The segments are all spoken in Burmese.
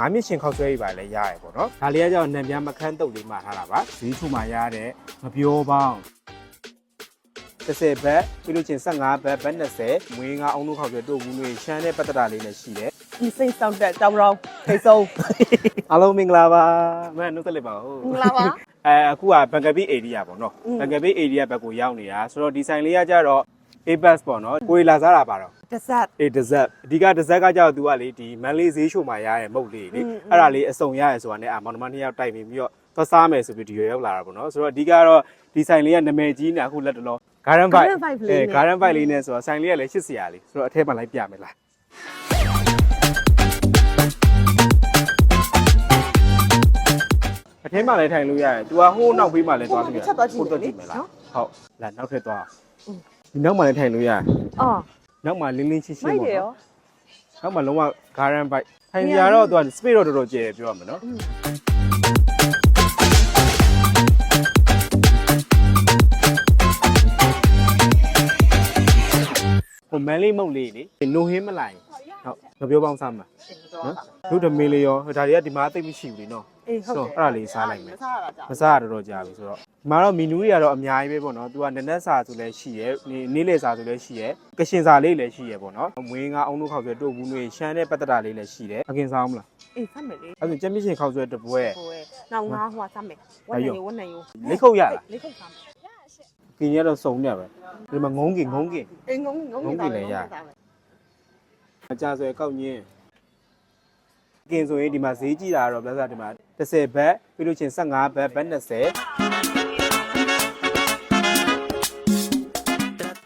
ငါးမြင့်ရှင်ခောက်ဆွဲကြီးပါလဲရရပေါ့နော်ဒါလေးကကြောင့်နံပြားမခန်းတုတ်လေးမှာထားတာပါဈေးချူမှာရတဲ့မပြောပေါင်း30ဘတ်ပြီးလို့ချင်း15ဘတ်ဘတ်20မွေးငါအောင်လို့ခောက်ဆွဲတို့ဘူးတွေရှမ်းတဲ့ပတ်တတာလေးနဲ့ရှိတယ်ဒီစိတ်ဆောင်တက်တောင်တောင်ထိတ်ဆုံးအားလုံးမင်္ဂလာပါမန်နှုတ်သက်လိုက်ပါဦးမင်္ဂလာပါအဲအခုကဘန်ကပီဧရိယာပေါ့နော်อืมဘန်ကပီဧရိယာဘက်ကိုရောက်နေတာဆိုတော့ဒီဆိုင်လေးကကြတော့ A-bus ပေါ့နော်ကိုရီလာစားတာပါတော့ တဇက်အေးတဇက်အဓိကတဇက်ကကြောက်သူကလေဒီမန်လေးဈေးရှိုမှာရရဲ့မုတ်လေးလေအဲ့ဒါလေးအစုံရရဲ့ဆိုတာနဲ့အာမောင်နှမနှစ်ယောက်တိုက်ပြီးပြီးတော့သွားစားမယ်ဆိုပြီးဒီရွယ်ရောက်လာတာပေါ့နော်ဆိုတော့အဓိကတော့ဒီဆိုင်လေးကနာမည်ကြီးနေအခုလက်တလော Garden Vibe အဲ Garden Vibe လေးနဲ့ဆိုတော့ဆိုင်လေးကလည်းရှစ်စရာလေးဆိုတော့အထက်မှလိုက်ပြမယ်လားအထင်းမှလည်းထိုင်လို့ရတယ်။ तू ကဟိုးနောက်ဘေးမှလည်းသွားလို့ရတယ်။ဟိုးတက်ကြည့်မယ်လား။ဟုတ်။လာနောက်ထပ်သွား။ဒီနောက်မှလည်းထိုင်လို့ရတယ်။အော် နောက်မှာလင်းလင်းရှင်းရှမိုင်းက်ပေါ့တယ်နော်ရောနောက်မှလုံးဝ garden bike ထိုင်ကြရတော့သူက space တော့တော်တော်ကျယ်ပြောရမယ်နော်อืมဟိုမန်လေးမုတ်လေးလေနိုဟင်းမလိုက်ဟုတ်ငပြောပေါင်းစားမှာနော်ဒုဓမေးလေးရောဒါတွေကဒီမှာသိပ်မရှိဘူးလေနော် အေးဟုတ်တယ်အဲ့ဒါလေးစားလိုက်မယ် စားရတာကြာမစားရတော့တော်ကြာပြီဆိုတော့ဒီမှာတော့မီနူတွေကတော့အများကြီးပဲပေါ့နော်သူကနက်နက်စာဆိုလည်းရှိရဲနေ့လေစာဆိုလည်းရှိရဲကရှင်စာလေးလည်းရှိရဲပေါ့နော်မွေးငါအောင်လို့ခောက်ဆွဲတို့ဘူးတွေရှမ်းတဲ့ပတ်တတာလေးလည်းရှိတယ်အကင်စားအောင်မလားအေးဆက်မယ်လေအဲ့ဒါကြက်မြင့်ရှင်ခောက်ဆွဲတပွဲ ဟိုရဲ့နောက်ငါဟိုဆက်မယ်ဝတ်နေဝတ်နေယူလက်ခုပ်ရလားလေးခုတ်စားမယ်ကင်ရတော့စုံနေပဲဒီမှာငုံးကင်ငုံးကင် အေးငုံငုံငုံကြည့်လည်းရအကြဆွဲကောက်ညင်းကင်ဆိုရင်ဒီမှာဈေးကြည့်တာတော့ပြဿနာဒီမှာ 30ဘတ်ပြီးလို့ချင်း15ဘတ်ဘတ်20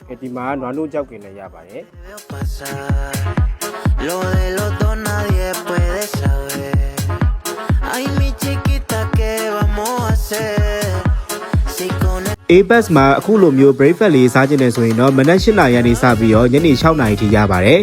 အဲဒီမှာနွားနို့ကြောက်ကင်လည်းရပါတယ် veo pasar. Lo de los dos nadie puede saber. Ay, mi chiquita, ¿qué vamos a hacer? Si con el A-bus မှာအခုလိုမျိုး breakfast လေးစားခြင်းနဲ့ဆိုရင်တော့မနက်8နာရီကနေစပြီးတော့ညနေ6နာရီထိရပါတယ်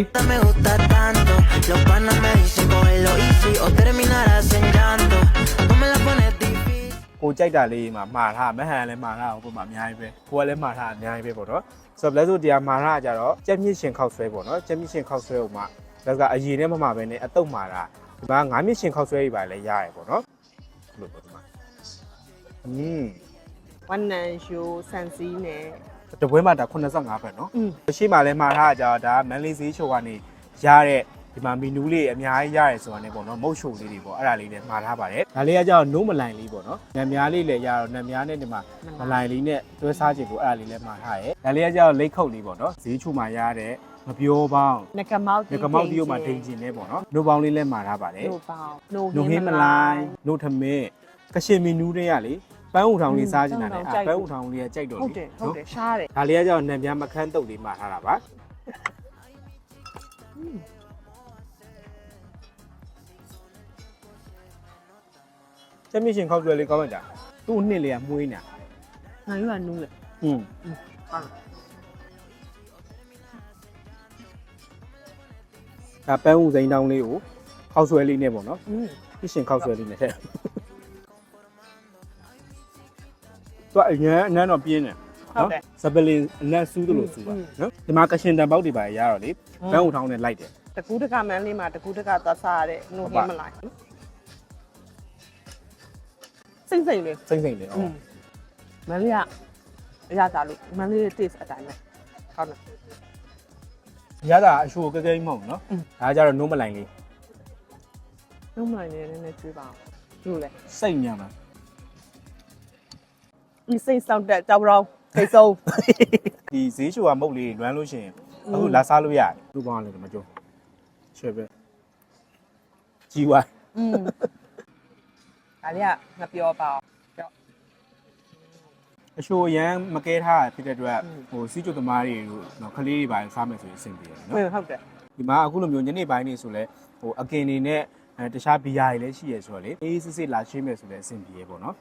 ကိုကြိုက်တာလေးမှာမှာထားမဟန်လည်းမှာထားအောင်ပုံမှာအများကြီးပဲကိုကလည်းမှာထားအများကြီးပဲပေါ့နော်ဆိုတော့ black ဆိုတရားမှာထားကြတော့ကြက်မြင့်ရှင်ခောက်ဆွဲပေါ့နော်ကြက်မြင့်ရှင်ခောက်ဆွဲဥမှာ black ကအရင်နဲ့မမှာပဲနဲ့အတုတ်မှာတာဒီမှာငါးမြင့်ရှင်ခောက်ဆွဲကြီးပါလဲရရပေါ့နော်ဘယ်လိုပေါ့ဒီမှာอืม ဝမ်နန်ရှိုးဆန်စီနဲ့ တပွဲမှာဒါ85ပဲเนาะ อืม ရှေ့မှာလည်းမှာထားကြတော့ဒါမန်လေးဈေးချိုကနေရတဲ့ ဒီမှာမီနူးလေးအများကြီးရတယ်ဆိုတာနဲ့ပေါ့နော်မုတ်ချိုလေးတွေပေါ့အဲ့ဒါလေးနဲ့မှာထားပါတယ်ဒါလေးကကြောင့်နိုးမလိုင်လေးပေါ့နော်နံများလေးလည်းရတော့နံများနဲ့ဒီမှာမလိုင်လေးနဲ့တွဲစားခြင်းကိုအဲ့ဒါလေးလည်းမှာထားရဲဒါလေးကကြောင့်လိတ်ခုတ်လေးပေါ့နော်ဈေးချိုမှာရတဲ့မပြောပေါင်းနကမောက်ဒီကမောက်တီယိုမှာဒိန်ကျင်နေပေါ့နော်နိုးပေါင်းလေးလည်းမှာထားပါတယ်နိုပေါင်းနိုနိုဟင်းမလိုင်နိုထမင်းကရှင်မီနူးတွေကလေပန်းဥထောင်လေးစားချင်တာလေအဲပန်းဥထောင်လေးကကြိုက်တော့ဟုလေတ်တယ်ဟုတ်တယ်ရှားတယ်ဒါလေးကကြောင့်နံပြားမခန်းတုတ်လေးမှာထားတာပါ ချက်မြင့်ရှင်ခောက်ကျွဲလေးကောင်းလိုက်တာသူ့နှစ်လေးကမှုေးနေတာ ငါယူကနူးလေ อืม ဟုတ် ဒါပန်းဥစိမ်းတောင်းလေးကိုခောက်ဆွဲလေးနဲ့ပေါ့နော် อืม မြင့်ရှင်ခောက်ဆွဲလေးနဲ့ထည့်သူကအရင်အနမ်းတော့ပြင်းတယ် ဟုတ်တယ် စပလင်အနက်စူးတယ်လို့စူးပါ อืม နော်ဒီမှာကရှင်တန်ပေါက်တွေပါရတော့လေပန်းဥထောင်းနဲ့လိုက်တယ် တကူးတကမန်းလေးမှာတကူးတကသွားစားရတဲ့နိုဟင်းမလိုက် စိမ့်စိမ့်လေးစိမ့်စိမ့်လေးဟုတ်မန္တလေးကအရသာလို့မန္တလေး taste အတိုင်းပဲကောင်းတယ်ရတာအရှိုးကဲကဲမဟုတ်နော်ဒါကြတော့နိုးမလိုင်လေးနိုးမလိုင်လေးနည်းနည်းကျွေးပါဘူးလို့လေစိတ်ညံမှာဒီစိတ်ဆောက်တဲ့ကြောက်ရောင်းဖိတ်ဆုံးဒီဈေးချိုကမုတ်လေးလွမ်းလို့ရှိရင်အခုလာစားလို့ရတယ်သူ့ဘောင်းလေးကမကြုံချွဲပဲကြီးဝိုင်းอืม ဒါလေးကငါပြောပါအောင်ကြောက် အရှိုးရမ်းမကဲထားတာဖြစ်တဲ့အတွက်อืม ဟိုစီးကျုပ်သမားတွေတို့နော်ခလေးတွေပါစားမယ်ဆိုရင်အဆင်ပြေတယ်ဟုနော်တ်ဟုတ်တယ် ဒီမှာအခုလိုမျိုးညနေပိုင်းနေဆိုလဲဟိုအကင်နေနဲ့အဲတခြားဘီယာတွေလည်းရှိရဆိုတော့လေအေးစစ်စစ်လာရှင်းမယ်ဆိုလဲအဆင်ပြေပေါ့နော်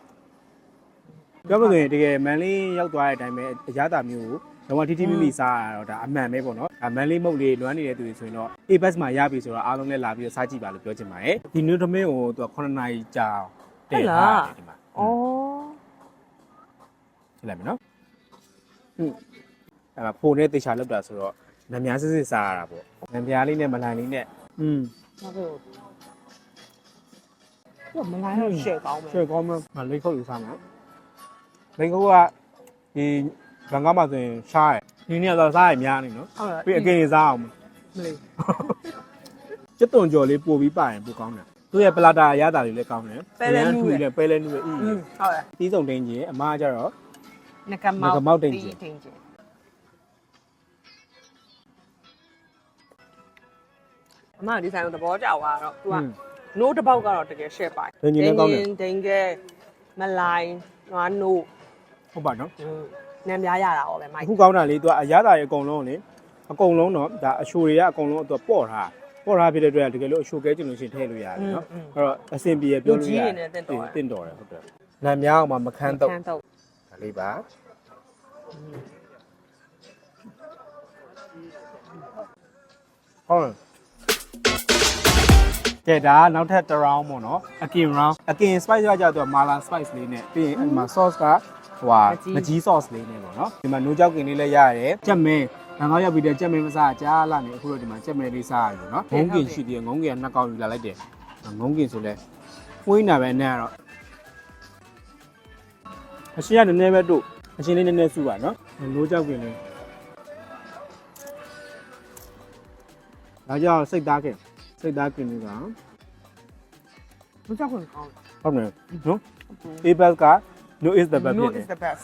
ပြောမလို့ဆိုရင်တကယ်မန်လေးရောက်သွားတဲ့အတိုင်းပဲအရသာမျိုးကိုတော့မထိထိမိမိစားရတော့ဒါအမှန်ပဲပေါ့နော်ဒါမန်လေးမုတ်လေးလွမ်းနေတဲ့သူတွေဆိုရင်တော့ A bus မှာရပြီဆိုတော့အားလုံးလည်းလာပြီးတော့စားကြည့်ပါလို့ပြောချင်ပါတယ်ဒီနူထမင်းကိုသူက9နာရီကြာ တင်ထားတယ်ဒီမှာဩကြည့်လိုက်မယ်နော်ဟုတ်အဲ့ဒါဖိုနဲ့တေချာလောက်တာဆိုတော့နများစစ်စစ်စားရတာပေါ့နများလေးနဲ့မလန်လေးနဲ့อืมဟုတ်ကဲ့သူကမလာတော့ရှယ်ကောင်းမယ်ဆွဲကောင်းမှမလိတ်ခုတ်ယူစားမှာလိတ်ခုတ်ကဒီဘန်ကောက်မှာဆိုရင်ရှားတယ်ဒီနေ့တော့စားရများနေနော်ဟုတ်လားပြီးအကင်ကြီးစားအောင်မလေးကျွတ်တုံကြော်လေးပို့ပြီးပါရင်ပိုကောင်းတယ် သူ့ရဲ့ပလာတာအရသာလေးလည်းကောင်းတယ်ပဲလဲနူးရပဲလဲနူးရအီး อืมဟုတ်လား တီးစုံတင်းကြီးအမားကျတော့ ငကမောက် ငကမောက်တိတ်ကျင် တိတ်ကျင်အမဒီဆိုင်ကိုသဘောကျသွားတော့ तू က နိုးတစ်ပေါက်ကတော့တကယ်ရှက်ပိုင် ဒင်းကြီးလည်းကောင်းတယ် ဒင်းကဲမလိုင်းနွားနိုး ဟုတ်ပါနော် နံပြားရတာဟောပဲမိုက် အခုကောင်းတာလေးသူကအရသာရဲ့အကုန်လုံးလေအကုန်လုံးတော့ဒါအချိုတွေကအကုန်လုံးသူပေါ့ထား ပေါ့ထားဖြစ်တဲ့အတွက်တကယ်လို့အချိုကဲကျင်လို့ရှိရင်ထည့်လို့ရတယ်နော်အဲ့တော့အဆင်ပြေရပြောလို့ရတယ်တင့်တော်တယ်ဟုတ်တယ်နံများအောင်မှမခန်းတော့ခန်းတော့ဒါလေးပါဟုတ်ကဲဒါနောက်ထပ်တစ် round ပေါ့နော်အကင် round အကင် spice ကကြတော့မာလာ spice လေးနဲ့ပြီးရင်အဲ့မှာ sauce ကဟိုဟာမကြီး sauce လေးနဲ့ပေါ့နော်ဒီမှာနိုးကြောက်ကင်လေးလည်းရတယ်ကြက်မဲ ငါငေါရောက်ပြီးတဲ့ကြက်မဲမစားကြားလာနေအခုတော့ဒီမှာကြက်မဲလေးစားရတယ်နော်ငုံကင်ရှိသေးတယ်ငုံကင်ကနှစ်ကောင်ယူလာလိုက်တယ်ငုံကင်ဆိုလဲဝိုင်းတာပဲနဲ့ကတော့အရှင်ကနည်းနည်းပဲတို့အရှင်လေးနည်းနည်းစုပါနော်နိုးကြောက်ကင်လေးဒါကြောင့်စိတ်သားခင်စိတ်သားခင်လေးကဘုကြောက်ခွင့်ကောင်းဟုတ်မယ်နော် A bus က no is the best နိုးဖြစ်တယ် is the best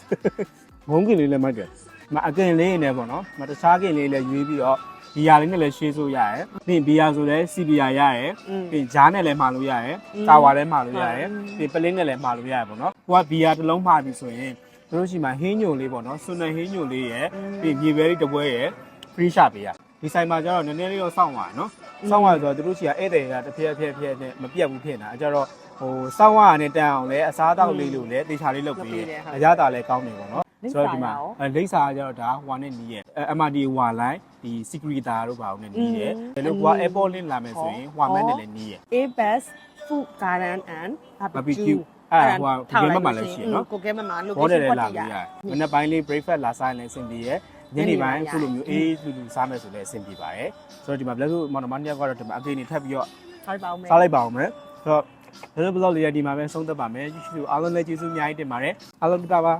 ငုံကင်လေးလည်းမိုက်တယ် မအကင်လေးနဲ့ပေါ့နော်မတခြားကင်လေးလည်းရွေးပြီးတော့ဘီယာလေးနဲ့လည်းရှင်းဆိုရရတယ်ပြီးဘီယာဆိုလည်းစီဘီယာရရတယ်อืมပြီးဂျားနဲ့လည်းမှာလို့ရတယ်တာဝါလည်းမှာလို့ရတယ်ပြီးပလင်းနဲ့လည်းမှာလို့ရတယ်ပေါ့နော်ကိုကဘီယာတစ်လုံးမှာပြီဆိုရင်တို့ရှိမှဟင်းညိုလေးပေါ့နော်ဆွန်နယ်ဟင်းညိုလေးရယ်ပြီးမြေပဲလေးတစ်ပွဲရယ် free shop ပေးရဒီဆိုင်မှာကျတော့နည်းနည်းလေးတော့စောင့်ပါနော်စောင့်ရဆိုတော့တို့ရှိရဧည့်သည်ကတစ်ဖက်ဖက်ဖက်နဲ့မပြတ်ဘူးဖြစ်နေတာအဲကြတော့ဟိုစောင့်ရနဲ့တန်အောင်လဲအစားအသောက်လေးလို့လဲတေချာလေးလုပ်ပေးရအရသာလည်းကောင်းနေပေါ့နော် ဆိုတော့ဒီမှာအဲလိမ့်စာကကျတော့ဒါဟွာနဲ့နီးရဲ့အဲ MRD ဟွာလိုင်းဒီ security တို့ပါအောင်နဲ့နီးရဲ့ဒါလို့ကွာ airport link လာမယ်ဆိုရင်ဟွာမန်းနဲ့လည်းနီးရဲ့ A best food garden and barbecue အဲဟွာဒီမှာမှလည်းရှိရနော်ကိုကဲမမလို့ဘောတယ်လည်းလာလို့ရတယ်မနေ့ပိုင်းလေး breakfast လာစားရင်လည်းအဆင်ပြေရဲ့ညနေပိုင်းအခုလိုမျိုးအေးလူလူစားမယ်ဆိုလည်းအဆင်ပြေပါရဲ့ဆိုတော့ဒီမှာ black မော်တော်မန်နီယာကတော့ဒီမှာအကေနေထပ်ပြီးတော့ထားပါဦးမယ်စားလိုက်ပါအောင်မယ်ဆိုတော့ဒါလို့ဘလော့လေးရဒီမှာပဲဆုံးသက်ပါမယ် YouTube အားလုံးလည်းကျေးဇူးအများကြီးတင်ပါတယ်အားလုံးတပါပါ